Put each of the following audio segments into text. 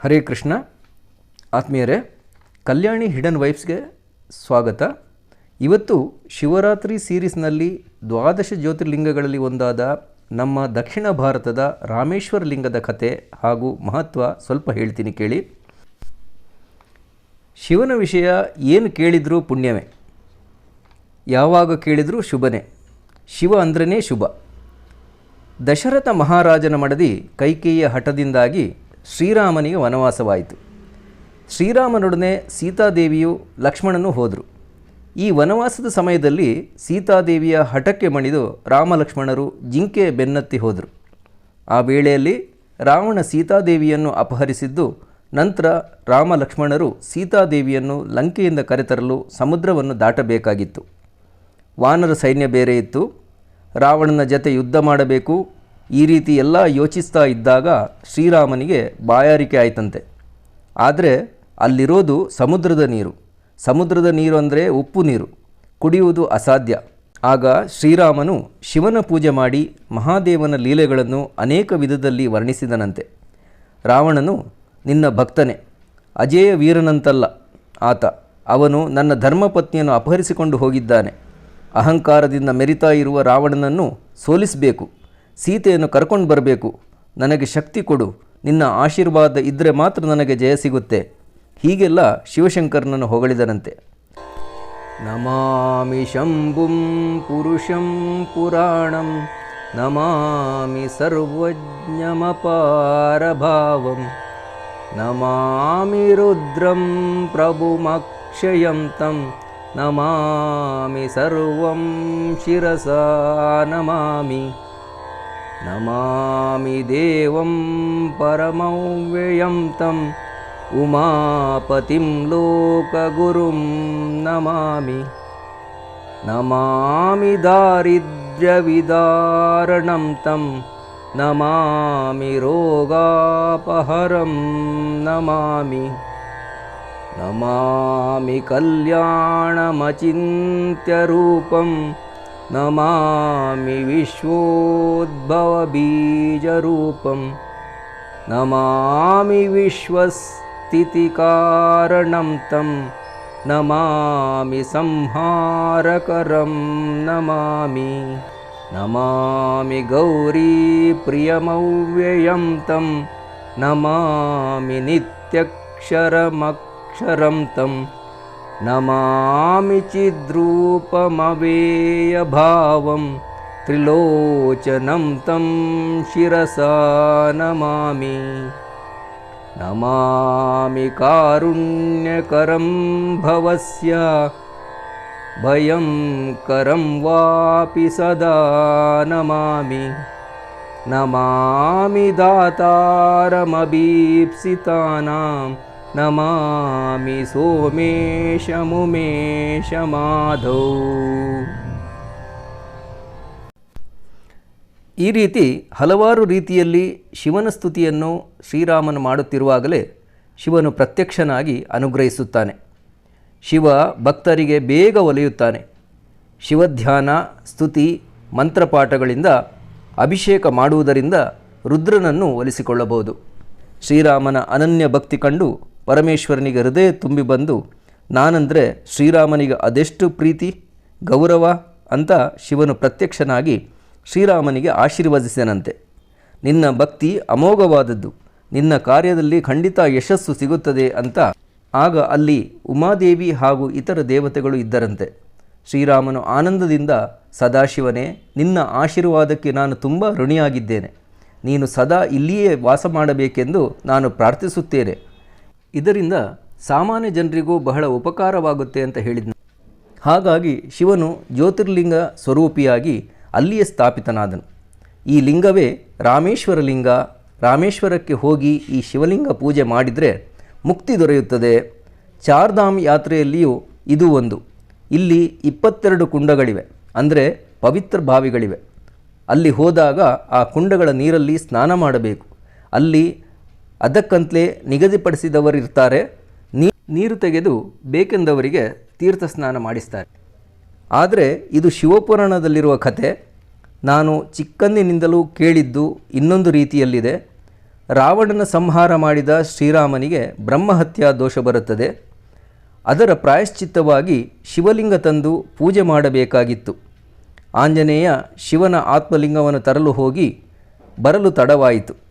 ಹರೇ ಕೃಷ್ಣ. ಆತ್ಮೀಯರೇ, ಕಲ್ಯಾಣಿ ಹಿಡನ್ ವೈಫ್ಸ್ಗೆ ಸ್ವಾಗತ. ಇವತ್ತು ಶಿವರಾತ್ರಿ ಸೀರೀಸ್ನಲ್ಲಿ ದ್ವಾದಶ ಜ್ಯೋತಿರ್ಲಿಂಗಗಳಲ್ಲಿ ಒಂದಾದ ನಮ್ಮ ದಕ್ಷಿಣ ಭಾರತದ ರಾಮೇಶ್ವರ ಲಿಂಗದ ಕತೆ ಹಾಗೂ ಮಹತ್ವ ಸ್ವಲ್ಪ ಹೇಳ್ತೀನಿ ಕೇಳಿ. ಶಿವನ ವಿಷಯ ಏನು ಕೇಳಿದರೂ ಪುಣ್ಯವೇ. ಯಾವಾಗ ಕೇಳಿದರೂ ಶುಭನೇ. ಶಿವ ಅಂದ್ರೇ ಶುಭ. ದಶರಥ ಮಹಾರಾಜನ ಮಡದಿ ಕೈಕೇಯ ಹಠದಿಂದಾಗಿ ಶ್ರೀರಾಮನಿಗೆ ವನವಾಸವಾಯಿತು. ಶ್ರೀರಾಮನೊಡನೆ ಸೀತಾದೇವಿಯು ಲಕ್ಷ್ಮಣನು ಹೋದರು. ಈ ವನವಾಸದ ಸಮಯದಲ್ಲಿ ಸೀತಾದೇವಿಯ ಹಠಕ್ಕೆ ಮಣಿದು ರಾಮಲಕ್ಷ್ಮಣರು ಜಿಂಕೆ ಬೆನ್ನತ್ತಿ ಹೋದರು. ಆ ವೇಳೆಯಲ್ಲಿ ರಾವಣ ಸೀತಾದೇವಿಯನ್ನು ಅಪಹರಿಸಿದ್ದು, ನಂತರ ರಾಮ ಲಕ್ಷ್ಮಣರು ಸೀತಾದೇವಿಯನ್ನು ಲಂಕೆಯಿಂದ ಕರೆತರಲು ಸಮುದ್ರವನ್ನು ದಾಟಬೇಕಾಗಿತ್ತು. ವಾನರ ಸೈನ್ಯ ಬೇರೆ ಇತ್ತು. ರಾವಣನ ಜತೆ ಯುದ್ಧ ಮಾಡಬೇಕು ಈ ರೀತಿ ಎಲ್ಲ ಯೋಚಿಸ್ತಾ ಇದ್ದಾಗ ಶ್ರೀರಾಮನಿಗೆ ಬಾಯಾರಿಕೆ ಆಯ್ತಂತೆ. ಆದರೆ ಅಲ್ಲಿರೋದು ಸಮುದ್ರದ ನೀರು. ಸಮುದ್ರದ ನೀರು ಅಂದರೆ ಉಪ್ಪು ನೀರು. ಕುಡಿಯುವುದು ಅಸಾಧ್ಯ. ಆಗ ಶ್ರೀರಾಮನು ಶಿವನ ಪೂಜೆ ಮಾಡಿ ಮಹಾದೇವನ ಲೀಲೆಗಳನ್ನು ಅನೇಕ ವಿಧದಲ್ಲಿ ವರ್ಣಿಸಿದನಂತೆ. ರಾವಣನು, ನಿನ್ನ ಭಕ್ತನೇ, ಅಜೇಯ ವೀರನಂತಲ್ಲ. ಆತ, ಅವನು ನನ್ನ ಧರ್ಮಪತ್ನಿಯನ್ನು ಅಪಹರಿಸಿಕೊಂಡು ಹೋಗಿದ್ದಾನೆ. ಅಹಂಕಾರದಿಂದ ಮೆರಿತಾ ಇರುವ ರಾವಣನನ್ನು ಸೋಲಿಸಬೇಕು. ಸೀತೆಯನ್ನು ಕರ್ಕೊಂಡು ಬರಬೇಕು. ನನಗೆ ಶಕ್ತಿ ಕೊಡು. ನಿನ್ನ ಆಶೀರ್ವಾದ ಇದ್ದರೆ ಮಾತ್ರ ನನಗೆ ಜಯ ಸಿಗುತ್ತೆ. ಹೀಗೆಲ್ಲ ಶಿವಶಂಕರನನ್ನು ಹೊಗಳಿದನಂತೆ. ನಮಾಮಿ ಶಂಭುಂ ಪುರುಷಂ ಪುರಾಣಂ. ನಮಾಮಿ ಸರ್ವಜ್ಞಮಪಾರಭಾವಂ. ನಮಾಮಿ ರುದ್ರಂ ಪ್ರಭುಮಕ್ಷಯಂ ತಂ ನಮಾಮಿ ಸರ್ವಂ ಶಿರಸ ನಮಾಮಿ. नमामि देवं परमव्ययं तम् उमापतिं लोकगुरुं नमामि। नमामि दारिद्र्यविदारणं तं नमामि रोगापहरं नमामि। नमामि कल्याणमचिन्त्यरूपम् नमामि विश्वोद्भवबीजरूपं। नमामि विश्वस्थितिकारणं तं। नमामि संहारकरं नमामि। नमामि गौरीप्रियमव्ययं तं। नमामि नित्यक्षरमक्षरं तं। नमामि चिद्रूपमवेयभावं त्रिलोचनं तं शिरसा नमामि। नमामि कारुण्यकरं भवस्य भयं करं वापि सदा नमामि। नमामि दातारमभीप्सितानाम् ನಮಾಮಿ ಸೋಮೇಶ ಮುಮೇಶ ಮಾಧೋ ಈ ರೀತಿ ಹಲವಾರು ರೀತಿಯಲ್ಲಿ ಶಿವನ ಸ್ತುತಿಯನ್ನು ಶ್ರೀರಾಮನು ಮಾಡುತ್ತಿರುವಾಗಲೇ ಶಿವನು ಪ್ರತ್ಯಕ್ಷನಾಗಿ ಅನುಗ್ರಹಿಸುತ್ತಾನೆ. ಶಿವ ಭಕ್ತರಿಗೆ ಬೇಗ ಒಲಿಯುತ್ತಾನೆ. ಶಿವಧ್ಯಾನ, ಸ್ತುತಿ, ಮಂತ್ರಪಾಠಗಳಿಂದ ಅಭಿಷೇಕ ಮಾಡುವುದರಿಂದ ರುದ್ರನನ್ನು ಒಲಿಸಿಕೊಳ್ಳಬಹುದು. ಶ್ರೀರಾಮನ ಅನನ್ಯ ಭಕ್ತಿ ಕಂಡು ಪರಮೇಶ್ವರನಿಗೆ ಹೃದಯ ತುಂಬಿ ಬಂದು, ನಾನಂದರೆ ಶ್ರೀರಾಮನಿಗೆ ಅದೆಷ್ಟು ಪ್ರೀತಿ, ಗೌರವ ಅಂತ ಶಿವನು ಪ್ರತ್ಯಕ್ಷನಾಗಿ ಶ್ರೀರಾಮನಿಗೆ ಆಶೀರ್ವದಿಸಿದನಂತೆ. ನಿನ್ನ ಭಕ್ತಿ ಅಮೋಘವಾದದ್ದು, ನಿನ್ನ ಕಾರ್ಯದಲ್ಲಿ ಖಂಡಿತ ಯಶಸ್ಸು ಸಿಗುತ್ತದೆ ಅಂತ ಆಗ ಅಲ್ಲಿ ಉಮಾದೇವಿ ಹಾಗೂ ಇತರ ದೇವತೆಗಳು ಇದ್ದರಂತೆ. ಶ್ರೀರಾಮನು ಆನಂದದಿಂದ, ಸದಾಶಿವನೇ, ನಿನ್ನ ಆಶೀರ್ವಾದಕ್ಕೆ ನಾನು ತುಂಬ ಋಣಿಯಾಗಿದ್ದೇನೆ. ನೀನು ಸದಾ ಇಲ್ಲಿಯೇ ವಾಸ ಮಾಡಬೇಕೆಂದು ನಾನು ಪ್ರಾರ್ಥಿಸುತ್ತೇನೆ. ಇದರಿಂದ ಸಾಮಾನ್ಯ ಜನರಿಗೂ ಬಹಳ ಉಪಕಾರವಾಗುತ್ತೆ ಅಂತ ಹೇಳಿದ್ನು. ಹಾಗಾಗಿ ಶಿವನು ಜ್ಯೋತಿರ್ಲಿಂಗ ಸ್ವರೂಪಿಯಾಗಿ ಅಲ್ಲಿಯೇ ಸ್ಥಾಪಿತನಾದನು. ಈ ಲಿಂಗವೇ ರಾಮೇಶ್ವರ ಲಿಂಗ. ರಾಮೇಶ್ವರಕ್ಕೆ ಹೋಗಿ ಈ ಶಿವಲಿಂಗ ಪೂಜೆ ಮಾಡಿದರೆ ಮುಕ್ತಿ ದೊರೆಯುತ್ತದೆ. ಚಾರ್ಧಾಮ್ ಯಾತ್ರೆಯಲ್ಲಿಯೂ ಇದು ಒಂದು. ಇಲ್ಲಿ ಇಪ್ಪತ್ತೆರಡು ಕುಂಡಗಳಿವೆ. ಅಂದರೆ ಪವಿತ್ರ ಬಾವಿಗಳಿವೆ. ಅಲ್ಲಿ ಹೋದಾಗ ಆ ಕುಂಡಗಳ ನೀರಲ್ಲಿ ಸ್ನಾನ ಮಾಡಬೇಕು. ಅಲ್ಲಿ ಅದಕ್ಕಂತಲೇ ನಿಗದಿಪಡಿಸಿದವರಿರ್ತಾರೆ ನೀರು ತೆಗೆದು ಬೇಕೆಂದವರಿಗೆ ತೀರ್ಥ ಸ್ನಾನ ಮಾಡಿಸ್ತಾರೆ. ಆದರೆ ಇದು ಶಿವಪುರಾಣದಲ್ಲಿರುವ ಕಥೆ. ನಾನು ಚಿಕ್ಕಂದಿನಿಂದಲೂ ಕೇಳಿದ್ದು ಇನ್ನೊಂದು ರೀತಿಯಲ್ಲಿದೆ. ರಾವಣನ ಸಂಹಾರ ಮಾಡಿದ ಶ್ರೀರಾಮನಿಗೆ ಬ್ರಹ್ಮಹತ್ಯಾ ದೋಷ ಬರುತ್ತದೆ. ಅದರ ಪ್ರಾಯಶ್ಚಿತ್ತವಾಗಿ ಶಿವಲಿಂಗ ತಂದು ಪೂಜೆ ಮಾಡಬೇಕಾಗಿತ್ತು. ಆಂಜನೇಯ ಶಿವನ ಆತ್ಮಲಿಂಗವನ್ನು ತರಲು ಹೋಗಿ ಬರಲು ತಡವಾಯಿತು.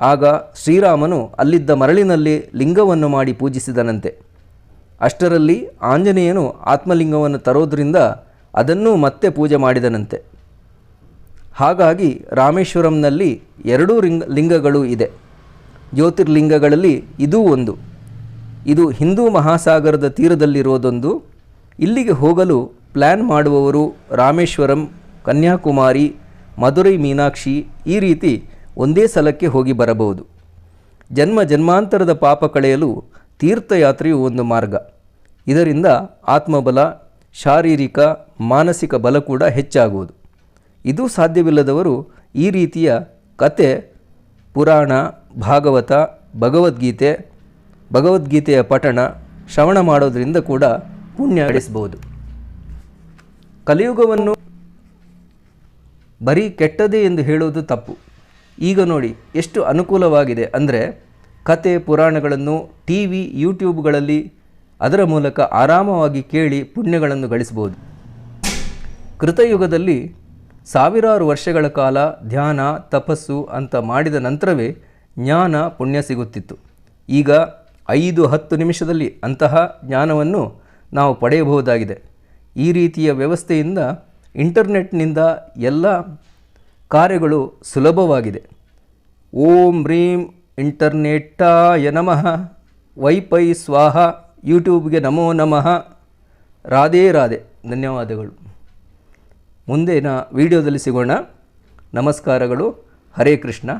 ಆಗ ಶ್ರೀರಾಮನು ಅಲ್ಲಿದ್ದ ಮರಳಿನಲ್ಲಿ ಲಿಂಗವನ್ನು ಮಾಡಿ ಪೂಜಿಸಿದನಂತೆ. ಅಷ್ಟರಲ್ಲಿ ಆಂಜನೇಯನು ಆತ್ಮಲಿಂಗವನ್ನು ತರೋದ್ರಿಂದ ಅದನ್ನೂ ಮತ್ತೆ ಪೂಜೆ ಮಾಡಿದನಂತೆ. ಹಾಗಾಗಿ ರಾಮೇಶ್ವರಂನಲ್ಲಿ ಎರಡೂ ಲಿಂಗ ಲಿಂಗಗಳು ಇದೆ. ಜ್ಯೋತಿರ್ಲಿಂಗಗಳಲ್ಲಿ ಇದೂ ಒಂದು. ಇದು ಹಿಂದೂ ಮಹಾಸಾಗರದ ತೀರದಲ್ಲಿರೋದೊಂದು. ಇಲ್ಲಿಗೆ ಹೋಗಲು ಪ್ಲ್ಯಾನ್ ಮಾಡುವವರು ರಾಮೇಶ್ವರಂ, ಕನ್ಯಾಕುಮಾರಿ, ಮಧುರೈ ಮೀನಾಕ್ಷಿ ಈ ರೀತಿ ಒಂದೇ ಸಲಕ್ಕೆ ಹೋಗಿ ಬರಬಹುದು. ಜನ್ಮ ಜನ್ಮಾಂತರದ ಪಾಪ ಕಳೆಯಲು ತೀರ್ಥಯಾತ್ರೆಯು ಒಂದು ಮಾರ್ಗ. ಇದರಿಂದ ಆತ್ಮಬಲ, ಶಾರೀರಿಕ, ಮಾನಸಿಕ ಬಲ ಕೂಡ ಹೆಚ್ಚಾಗುವುದು. ಇದು ಸಾಧ್ಯವಿಲ್ಲದವರು ಈ ರೀತಿಯ ಕತೆ, ಪುರಾಣ, ಭಾಗವತ, ಭಗವದ್ಗೀತೆ, ಭಗವದ್ಗೀತೆಯ ಪಠಣ, ಶ್ರವಣ ಮಾಡೋದರಿಂದ ಕೂಡ ಪುಣ್ಯ ಗಳಿಸಬಹುದು. ಕಲಿಯುಗವನ್ನು ಬರೀ ಕೆಟ್ಟದೇ ಎಂದು ಹೇಳುವುದು ತಪ್ಪು. ಈಗ ನೋಡಿ ಎಷ್ಟು ಅನುಕೂಲವಾಗಿದೆ ಅಂದರೆ ಕತೆ, ಪುರಾಣಗಳನ್ನು ಟಿ ವಿ ಯೂಟ್ಯೂಬ್ಗಳಲ್ಲಿ ಅದರ ಮೂಲಕ ಆರಾಮವಾಗಿ ಕೇಳಿ ಪುಣ್ಯಗಳನ್ನು ಗಳಿಸಬಹುದು. ಕೃತಯುಗದಲ್ಲಿ ಸಾವಿರಾರು ವರ್ಷಗಳ ಕಾಲ ಧ್ಯಾನ, ತಪಸ್ಸು ಅಂತ ಮಾಡಿದ ನಂತರವೇ ಜ್ಞಾನ ಪುಣ್ಯ ಸಿಗುತ್ತಿತ್ತು. ಈಗ ಐದು, ಹತ್ತು ನಿಮಿಷದಲ್ಲಿ ಅಂತಹ ಜ್ಞಾನವನ್ನು ನಾವು ಪಡೆಯಬಹುದಾಗಿದೆ. ಈ ರೀತಿಯ ವ್ಯವಸ್ಥೆಯಿಂದ ಇಂಟರ್ನೆಟ್ನಿಂದ ಎಲ್ಲ ಕಾರ್ಯಗಳು ಸುಲಭವಾಗಿದೆ. ಓಂ ರೀಂ ಇಂಟರ್ನೆಟ್ಟಾಯ ನಮಃ. ವೈಫೈ ಸ್ವಾಹ ಯೂಟ್ಯೂಬ್ಗೆ ನಮೋ ನಮಃ. ರಾಧೇ ರಾಧೆ. ಧನ್ಯವಾದಗಳು. ಮುಂದಿನ ವಿಡಿಯೋದಲ್ಲಿ ಸಿಗೋಣ. ನಮಸ್ಕಾರಗಳು. ಹರೇ ಕೃಷ್ಣ.